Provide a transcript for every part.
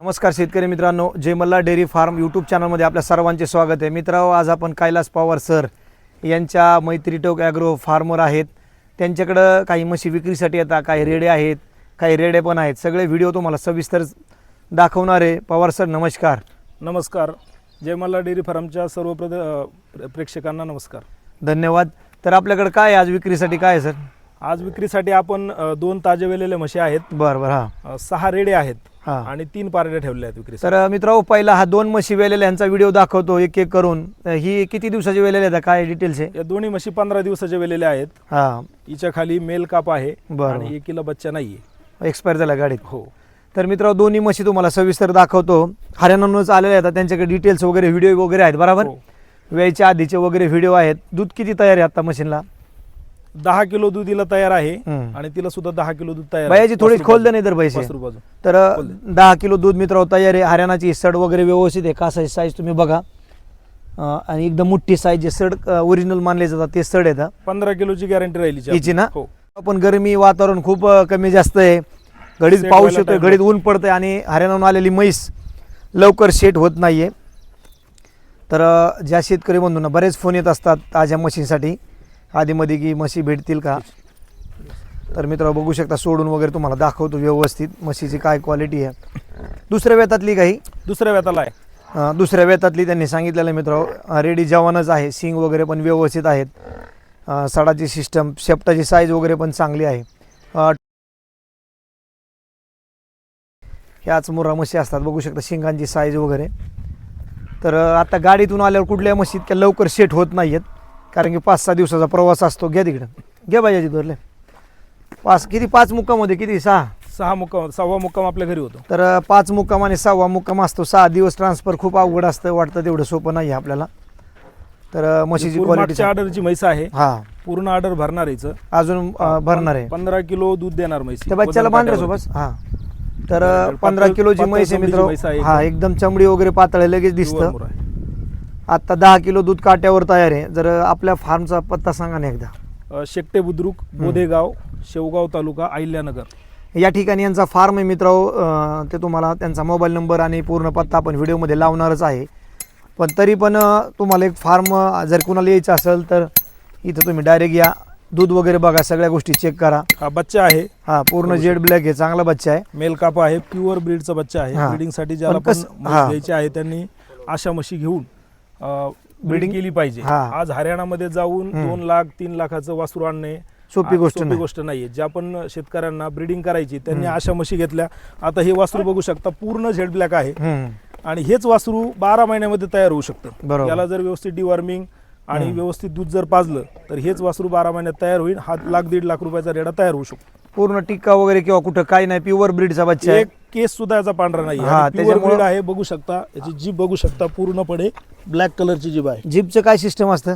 नमस्कार शेतकरी मित्रांनो Jai Malhar dairy farm YouTube चॅनलमध्ये आपल्या सर्वांचे स्वागत आहे. मित्रांनो आज आपण कैलास पवार सर यांच्या मैत्री टोक ॲग्रो फार्मर आहेत. त्यांच्याकडं काही म्हशी विक्रीसाठी येतात काही रेडे आहेत काही रेडे पण आहेत. सगळे व्हिडिओ तुम्हाला सविस्तर दाखवणार आहे. पवार सर नमस्कार. नमस्कार. जय मल्हार डेअरी फार्मच्या सर्व प्रेक्षकांना नमस्कार. धन्यवाद. तर आपल्याकडं काय आज विक्रीसाठी काय आहे सर? आज विक्रीसाठी आपण अ, दोन ताजे वेलेले म्हशी आहेत. बरं बरं हां. अ, सहा रेडे आहेत हां. आणि तीन पारड्या ठेवल्या आहेत विक्रीसाठी. तर मित्रांनो पहिला हा दोन म्हशी वेलेल्या यांचा व्हिडिओ दाखवतो एक एक करून. तर ही किती दिवसाची वेलेल्या आहेत? काय डिटेल्स आहे? या दोन्ही म्हशी पंधरा दिवसाचे वेलेल्या आहेत. हां. हिच्या खाली मेल काप आहे बरोबर. आणि एकीला बच्चा नाहीये. एक्सपायर झाला गाडीत. हो. तर मित्र दोन्ही म्हशी तुम्हाला सविस्तर दाखवतो. हरियाणाहूनच आलेले आहेत. त्यांच्याकडे डिटेल्स वगैरे व्हिडिओ वगैरे आहेत बरोबर? हो. वेळच्या आधीचे वगैरे व्हिडिओ आहेत. दूध किती तयार आहे आता मशीनला? दहा किलो दूध हिला तयार आहे हम्म. आणि तिला सुद्धा दहा किलो दूध तयार बायाची थोडी वासरू खोल दे बाजू. नाही तर पैसे बाजू. तर दहा किलो दूध मित्र तयार आहे. हरियाणाची सड वगैरे व्यवस्थित आहे. कासाची साईज तुम्ही बघा. अं, आणि एकदम मोठी साईज जे सड ओरिजिनल मानले जातात. ते सड आहेत पंधरा किलोची गॅरंटी राहिली हिची हिची ना? हो. पण गरमी वातावरण खूप अं, कमी जास्त आहे. घडीत पाऊस व्हायला येतोय time घडीत ऊन पडतंय आणि हरियाणाहून आलेली म्हैस लवकर शेट होत नाहीये. तर अं, ज्या शेतकरी बंधूंना बरेच फोन येत असतात ताज्या म्हशींसाठी आधीमध्ये की म्हशी भेटतील का? तर मित्र बघू शकता सोडून वगैरे तुम्हाला दाखवतो व्यवस्थित म्हशीची काय क्वालिटी आहे. दुसऱ्या वेतातली काही? दुसऱ्या व्यताला आहे. अं, दुसऱ्या वेतातली त्यांनी सांगितलेलं मित्र रेडी जवानच आहे. सिंग वगैरे पण व्यवस्थित आहेत. अं, सडाची सिस्टम शेपटाची साईज वगैरे पण चांगली आहे. अं, ह्याच मुर्रा म्हशी असतात. बघू शकता शिंगांची साईज वगैरे. तर अं, आता गाडीतून आल्यावर कुठल्या म्हशी इतक्या लवकर सेट होत नाही आहेत कारण की पाच सहा दिवसाचा प्रवास असतो. घ्या तिकडं. घ्या पाहिजे धरले. पाच किती? पाच मुक्कामध्ये किती? सहा. सहा मुक्काम सहावा मुक्काम आपल्या घरी होतो. तर पाच मुक्काम आणि सहावा मुक्काम असतो. सहा दिवस ट्रान्सफर खूप अवघड असतं. वाटतं तेवढं सोपं नाही आहे आपल्याला. तर म्हशीची क्वालिटी ऑर्डरची म्हैस आहे. हा. पूर्ण ऑर्डर भरणार आहे. अजून अ, भरणार आहे. पंधरा किलो दूध देणार म्हैस त्या बच्चाला बांधलं सोबत. हा. तर पंधरा किलोची म्हैस आहे चमडीची म्हैस आहे. मित्र हा एकदम चमडी वगैरे पातळ आहे, लगेच दिसतं. आहे. आता दहा किलो दूध काट्यावर तयार आहे. जर आपल्या फार्मचा पत्ता सांगा ना एकदा. अ, शेकटे बुद्रुक बोधेगाव शेवगाव तालुका अहिल्यानगर. या ठिकाणी यांचा फार्म आहे मित्र ते तुम्हाला त्यांचा मोबाईल नंबर आणि पूर्ण पत्ता आपण व्हिडिओमध्ये लावणारच आहे. पण तरी पण अ, तुम्हाला एक फार्म अ, जर कुणाला यायचं असेल तर इथं तुम्ही डायरेक्ट या. दूध वगैरे बघा सगळ्या गोष्टी चेक करा. हा बच्चा आहे. हा पूर्ण जेड ब्लॅक आहे चांगला बच्चा आहे. मेल कापा आहे प्युअर ब्रीडचा बच्चा आहे. हा. ब्रीडिंगसाठी ज्याला पण पण कस-. घ्यायची आहे त्यांनी अशा म्हशी घेऊन ब्रीडिंग केली पाहिजे हा. आज हरियाणामध्ये जाऊन. दोन लाख तीन लाखाचं वासरू आणणे सोपी आ- गोष्ट सोपी नाही. गोष्ट नाहीये ज्या पण शेतकऱ्यांना ब्रीडिंग करायची त्यांनी अशा म्हशी घेतल्या आता हे वासरू बघू शकता पूर्ण झेड ब्लॅक आहे हम्म. आणि हेच वासरू बारा महिन्यामध्ये तयार होऊ शकतं बरोबर. याला जर व्यवस्थित डिवॉर्मिंग आणि. व्यवस्थित दूध जर पाजलं तर हेच वासरू बारा महिन्यात तयार होईल हा लाख दीड लाख रुपयाचा रेडा तयार होऊ शकतो पूर्ण टिक्का वगैरे किंवा कुठं काही नाही प्युअर ब्रीडचा बच्चा आहे. एक केस सुद्धा याचा पांढरा नाही. हा, त्याच्यामुळं- ब्रीड आहे बघू शकता. याची जीभ बघू शकता पूर्णपणे ब्लॅक कलरची जीभ आहे. जिपचं काय सिस्टम असतं?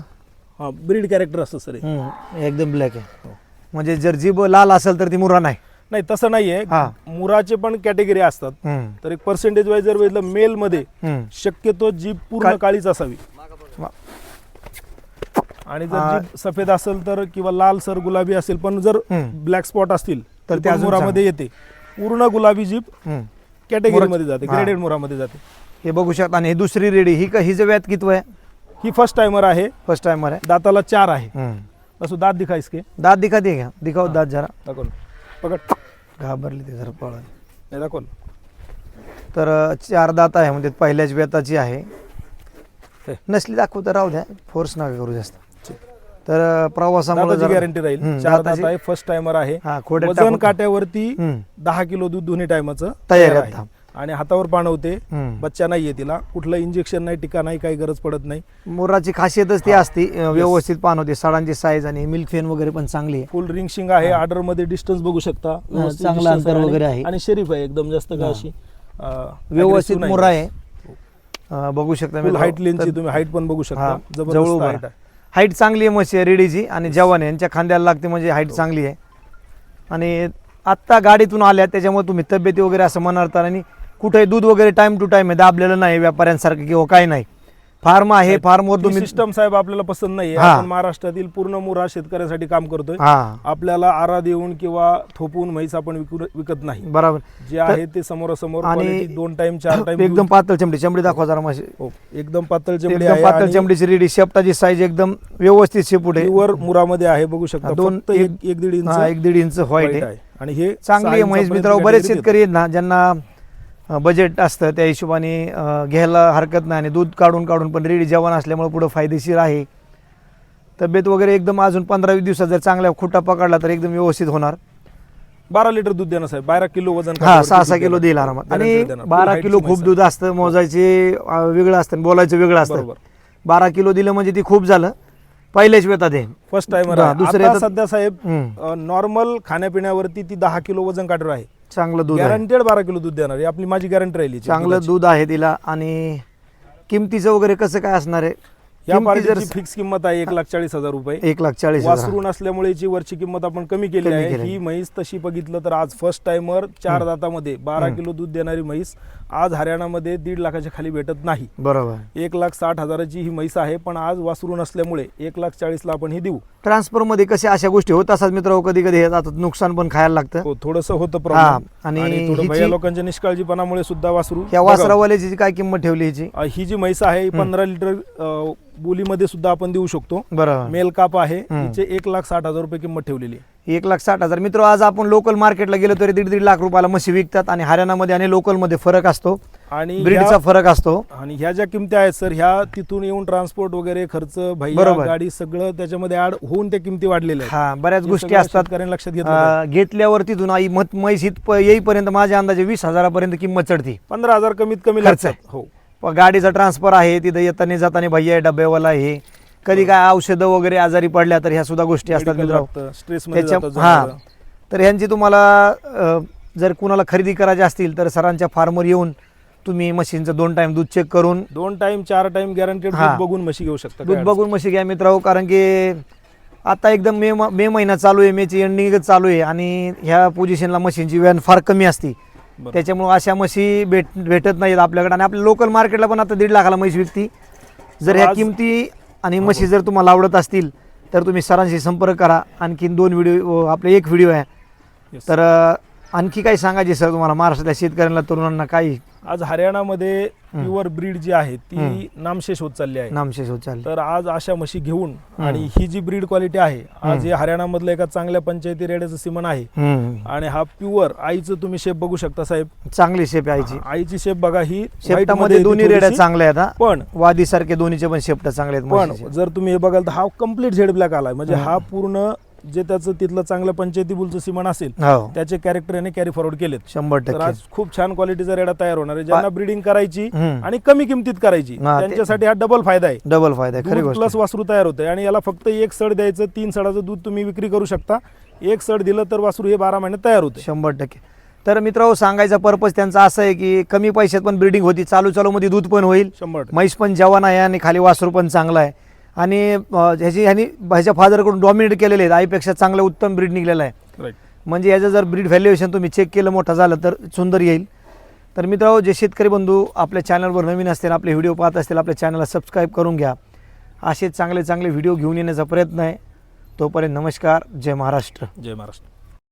हा ब्रीड कॅरेक्टर असतं सर हे. एकदम ब्लॅक आहे. म्हणजे जर जीभ लाल असेल तर ती मुरा नाही. नाही तसं नाहीये. हा. मुराचे पण कॅटेगरी असतात. हम्म, तर एक पर्सेंटेज वाईज जर बघितलं मेल मध्ये हम्म. शक्यतो जीभ पूर्ण काळीच असावी. वा. आणि जर जीभ सफेद असेल तर किंवा लाल सर गुलाबी असेल पण जर. ब्लॅक स्पॉट असतील तर तर ते अजून मुरामध्ये येते पूर्ण गुलाबी जीभ हम्म. कॅटेगरी मध्ये मुराची- जाते. ग्रेडेड मुरामध्ये जाते हे बघू शकता आणि ही दुसरी रेडी ही का हिचं व्यात कितवं आहे ही फर्स्ट टाइमर आहे फर्स्ट टाइमर आहे दाताला चार आहे. असं दात दिखा इसके दात दिखाते घ्या दिखाव दात जरा दाखव. पकड घाबरली ते जरा पळाली नाही दाखव. तर चार दात आहे म्हणजे पहिल्याच वेताची आहे. नसली दाखवू तर राहू द्या फोर्स नका करू जास्त. तर प्रवासामुळे दाताची जरा- गॅरंटी राहील. चार दात दाताची- आहे फर्स्ट टाइमर आहे. हा खोड्यात वजन टाकून- काट्यावरती हम्म, दहा किलो दूध दोन्ही टायमाचं तयार तयार आहे. आणि हातावर पाणवते हम्म. बच्चा नाहीये तिला. कुठलं इंजेक्शन नाही टिका नाही काही गरज पडत नाही. मोराची खासियतच ती हा. असती. अं, व्यवस्थित पान होते. साडांची साईज आणि मिल्क फेन वगैरे पण चांगली आहे. फुल रिंग शिंग आहे. ऑर्डरमध्ये डिस्टन्स बघू शकता. व्यवस्थित चांगलं distance अंतर आणि- वगैरे आहे. आणि शरीफ आहे एकदम जास्त का हा. अशी व्यवस्थित. मुरा आहे. अं, बघू शकता फुल. हाईट लेनची तर- तुम्ही हाईट पण बघू हा, शकता. जवळ जबरदस्त उभा हाईट आहे. हाईट चांगली आहे म्हशी रेडीची आणि जवान यांच्या खांद्याला लागते म्हणजे हाईट चांगली आहे. आणि आत्ता गाडीतून आल्या त्याच्यामुळे तुम्ही तब्येती वगैरे असं म्हणाल तर. आणि कुठे दूध वगैरे टाईम टू टाईम आहे दाबलेलं नाही व्यापाऱ्यांसारखं किंवा काही नाही. फार्म आहे फार्मवर तुम्ही सिस्टम साहेब आपल्याला पसंत नाही हा. आपण महाराष्ट्रातील पूर्ण मुरा शेतकऱ्यासाठी काम करतोय. हा. आपल्याला आरा देऊन किंवा थोपवून म्हैस आपण विकू- विकत नाही. बरोबर. जे आहे ते समोरासमोर आणि quality दोन टाइम चार टाइम एकदम पातळ चमडी चमडी दाखवा जरा माशी. एकदम पातळ चमडी एकदम आहे पातळ आणि चमडीची रेडी शेपटाची साईज एकदम व्यवस्थित शेपूट आहे. प्युअर मुरामध्ये आहे बघू शकता. हा, दोन- फक्त एक एक दीड इंच हा, एक दीड इंच व्हाईट white आहे. आणि हे चांगली सहा आहे म्हैस इंचापर्यंत मित्रांनो बरेच category शेतकरी आहेत ना ज्यांना बजेट असतं त्या हिशोबाने घ्यायला हरकत नाही. आणि दूध काढून काढून पण रेडी जेवण असल्यामुळे पुढं फायदेशीर आहे. तब्येत वगैरे एकदम अजून पंधरा वीस दिवसात जर चांगल्या खुटा पकडला तर एकदम व्यवस्थित होणार. बारा लिटर दूध देणार साहेब. बारा किलो वजन हा सहा सहा किलो. देईल आरामात. आणि. बारा किलो खूप दूध असतं मोजायचे वेगळं असतं आणि बोलायचं वेगळं असतं. बारा किलो दिलं म्हणजे ती खूप झालं. पहिल्याच वेळात आहे. फर्स्ट टाइमर हा, दुसऱ्या सध्या साहेब. नॉर्मल खाण्यापिण्यावरती ती दहा किलो वजन काढणार आहे. चांगलं दूध आहे. गॅरंटेड बारा किलो दूध देणार ही आपली माझी गॅरंटी राहिली चांगलं. दूध आहे तिला आणि किमतीचं वगैरे कसं काय असणार आहे? या पार्टीची फिक्स किंमत आहे एक लाख चाळीस हजार रुपये. एक लाख चाळीस हजार. वासरू नसल्यामुळे याची वरची किंमत आपण कमी केली आहे. ही म्हैस तशी बघितलं तर आज फर्स्ट टाइमर चार दातामध्ये बारा किलो दूध देणारी म्हैस आज हरियाणामध्ये दीड लाखाच्या खाली भेटत नाही. बरोबर. एक लाख साठ हजाराची ही म्हैस आहे पण आज वासरू नसल्यामुळे एक लाख चाळीसला आपण ही देऊ. ट्रान्सफरमध्ये कसे अशा गोष्टी होत असतात मित्र कधी कधी नुकसान पण खायला लागतं. हो थोडस होतं प्रॉब्लेम आणि आणि थोडं हिची- लोकांच्या निष्काळजीपणामुळे सुद्धा वासरू या. वासरावाल्याची काय किंमत ठेवली हिची अ, ही जी म्हैस आहे ही पंधरा लिटर अ, बोलीमध्ये सुद्धा आपण देऊ शकतो बरोबर मेल काप आहे हम्म. हिचे एक लाख साठ हजार रुपये किंमत ठेवलेली आहे. एक लाख साठ हजार. मित्र आज आपण लोकल मार्केटला गेलो तरी दीड दीड लाख रुपयाला म्हशी विकतात आणि हरियाणामध्ये आणि लोकलमध्ये फरक असतो. आणि ब्रीडचा ह्या- फरक असतो. आणि ह्या ज्या किमती आहेत सर ह्या तिथून येऊन ट्रान्सपोर्ट वगैरे खर्च भैया बरोबर. गाडी सगळं त्याच्यामध्ये ऍड होऊन त्या किमती वाढलेल्या आहेत. हा बऱ्याच हे गोष्टी सगळं असतात. शेतकऱ्यांनी लक्षात घेतलं. अं, घेतल्यावर तिथून आई मत म्हैस इथप- येईपर्यंत माझ्या अंदाजे वीस हजारापर्यंत किंमत चढती. पंधरा हजार कमीत कमी खर्च. लागतात. हो. प- गाडीचा ट्रान्सफर आहे तिथं येताना जाताना भैया आहे, डब्यावाला आहे. कधी काय औषधं वगैरे आजारी पडल्या तर ह्या सुद्धा गोष्टी असतात मित्रांनो. त्याच्या हा. तर ह्यांची तुम्हाला जर कुणाला खरेदी करायची असतील तर सरांच्या फार्मवर येऊन तुम्ही मशीनचं दोन टाइम दूध चेक करून दोन टाइम चार टाइम गॅरंटेड. दूध बघून म्हशी घेऊ शकता दूध बघून म्हशी घ्या मित्र कारण की आता एकदम मे म- महिना चालू आहे मेची एंडिंगच चालू आहे आणि ह्या पोझिशनला मशीनची व्यान फार कमी असती. त्याच्यामुळे अशा म्हशी भेट भेटत नाहीत आपल्याकडे आणि आपल्या लोकल मार्केटला पण आता दीड लाखाला म्हशी विकती जर ह्या किमती आणि म्हशी जर तुम्हाला आवडत असतील तर तुम्ही सरांशी संपर्क करा. आणखीन दोन व्हिडिओ आपले एक व्हिडिओ आहे. तर आणखी काही सांगायचे सर तुम्हाला? महाराष्ट्रातल्या शेतकऱ्यांना तरुणांना काही? आज हरियाणामध्ये प्युअर ब्रीड जी आहे ती. नामशेष होत चालली आहे नामशेष होत चालले तर आज अशा म्हशी घेऊन आणि ही जी ब्रीड क्वालिटी आहे आज हे हरियाणामधलं एका चांगल्या पंचायती रेड्याचं सिमन आहे. आणि हा प्युअर आईचं तुम्ही शेप बघू शकता साहेब चांगली शेप आहे आईची आईची शेप बघा ही शेपटामध्ये मध्ये दोन्ही रेड्या. चांगल्या आहेत हा. पण वादीसारखे दोन्हीचे पण शेपट चांगले आहेत पण. जर तुम्ही हे बघाल तर हा कंप्लीट झेड ब्लॅक आलाय म्हणजे. हा पूर्ण जे त्याचं तिथलं चांगलं पंचायती बुलचं सिमन असेल हो. त्याचे कॅरेक्टर याने कॅरी फॉरवर्ड केलेत. शंभर तर टक्के. आज खूप छान क्वालिटीचा रेडा तयार होणार आहे. ज्यांना ब्रिडिंग करायची हम्म. आणि कमी किमतीत करायची हा, ते- त्यांच्यासाठी हा डबल फायदा आहे. डबल फायदा आहे खरी दूध गोष्ट प्लस. वासरू तयार होतंय आणि याला फक्त एक सड द्यायचं तीन सडाचं दूध तुम्ही विक्री करू शकता. एक सड दिलं तर वासरू हे बारा महिने तयार होते शंभर टक्के. तर मित्र सांगायचा पर्पज त्यांचा असं आहे की कमी पैशात पण ब्रिडिंग होती. चालू चालू मध्ये दूध पण होईल. शंभर टक्के. म्हैस पण जवान आहे आणि खाली वासरू पण चांगला आहे. आणि ह्याची ह्यानी ह्याच्या फादरकडून डॉमिनेट केलेले आहेत. आईपेक्षा चांगलं उत्तम ब्रीड निघलेलं आहे. म्हणजे याचं जर ब्रीड व्हॅल्युएशन तुम्ही चेक केलं मोठं झालं तर सुंदर येईल. तर मित्रांनो जे शेतकरी बंधू आपल्या चॅनलवर नवीन असतील आपले व्हिडिओ पाहत असतील आपल्या चॅनलला सबस्क्राईब करून घ्या. असे चांगले चांगले व्हिडिओ घेऊन येण्याचा प्रयत्न आहे. तोपर्यंत नमस्कार. जय महाराष्ट्र. जय महाराष्ट्र.